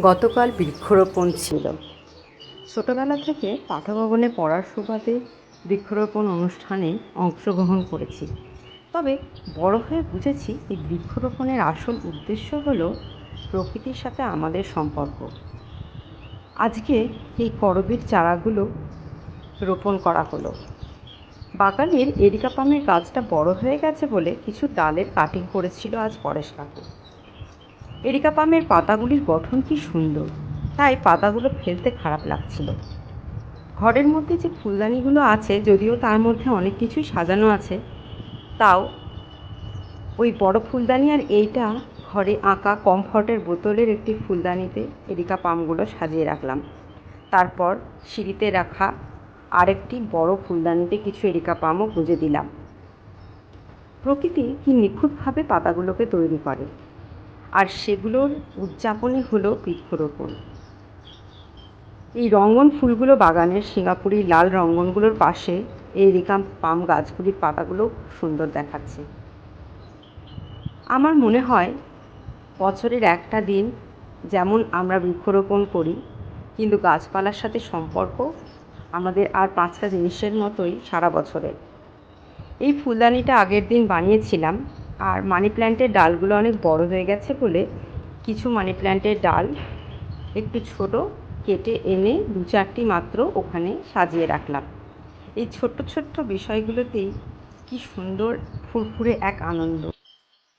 গতকাল বৃক্ষরোপণ ছিল। ছোটোবেলা থেকে পাঠভবনে পড়ার সুবাদে বৃক্ষরোপণ অনুষ্ঠানে অংশগ্রহণ করেছি। তবে বড় হয়ে বুঝেছি, এই বৃক্ষরোপণের আসল উদ্দেশ্য হল প্রকৃতির সাথে আমাদের সম্পর্ক। আজকে এই করবীর চারাগুলো রোপণ করা হলো। বাগানের এরিকা পামের গাছটা বড় হয়ে গেছে বলে কিছু ডালের কাটিং করেছিল আজ পরেশ কাকু। এরিকা পামের পাতাগুলির গঠন কি সুন্দর। তাই পাতাগুলো ফেলতে খারাপ লাগছিল। ঘরের মধ্যে যে ফুলদানিগুলো আছে, যদিও তার মধ্যে অনেক কিছুই সাজানো আছে, তাও ওই বড় ফুলদানি আর এইটা ঘরে আঁকা কমফর্টের বোতলের একটি ফুলদানিতে এরিকা পামগুলো সাজিয়ে রাখলাম। তারপর সিঁড়িতে রাখা আরেকটি বড় ফুলদানিতে কিছু এরিকা পামও গুঁজে দিলাম। প্রকৃতি কি নিখুঁতভাবে পাতাগুলোকে তৈরি করে। আর সেগুলোর উদযাপনই হলো বৃক্ষরোপণ। এই রঙ্গন ফুলগুলো বাগানের সিঙ্গাপুরি লাল রঙ্গনগুলোর পাশে এই রিকাম পাম গাছগুলির পাতাগুলো সুন্দর দেখাচ্ছে। আমার মনে হয় বছরের একটা দিন যেমন আমরা বৃক্ষরোপণ করি, কিন্তু গাছপালার সাথে সম্পর্ক আমাদের আর পাঁচটা জিনিসের মতোই সারা বছরের। এই ফুলদানিটা আগের দিন বানিয়েছিলাম আর মানি প্ল্যান্টের ডালগুলো অনেক বড় হয়ে গেছে বলে কিছু মানি প্ল্যান্টের ডাল একটু ছোট কেটে এনে দু চারটি মাত্র ওখানে সাজিয়ে রাখলাম। এই ছোট্ট ছোট্ট বিষয়গুলোতেই কি সুন্দর ফুরফুরে এক আনন্দ।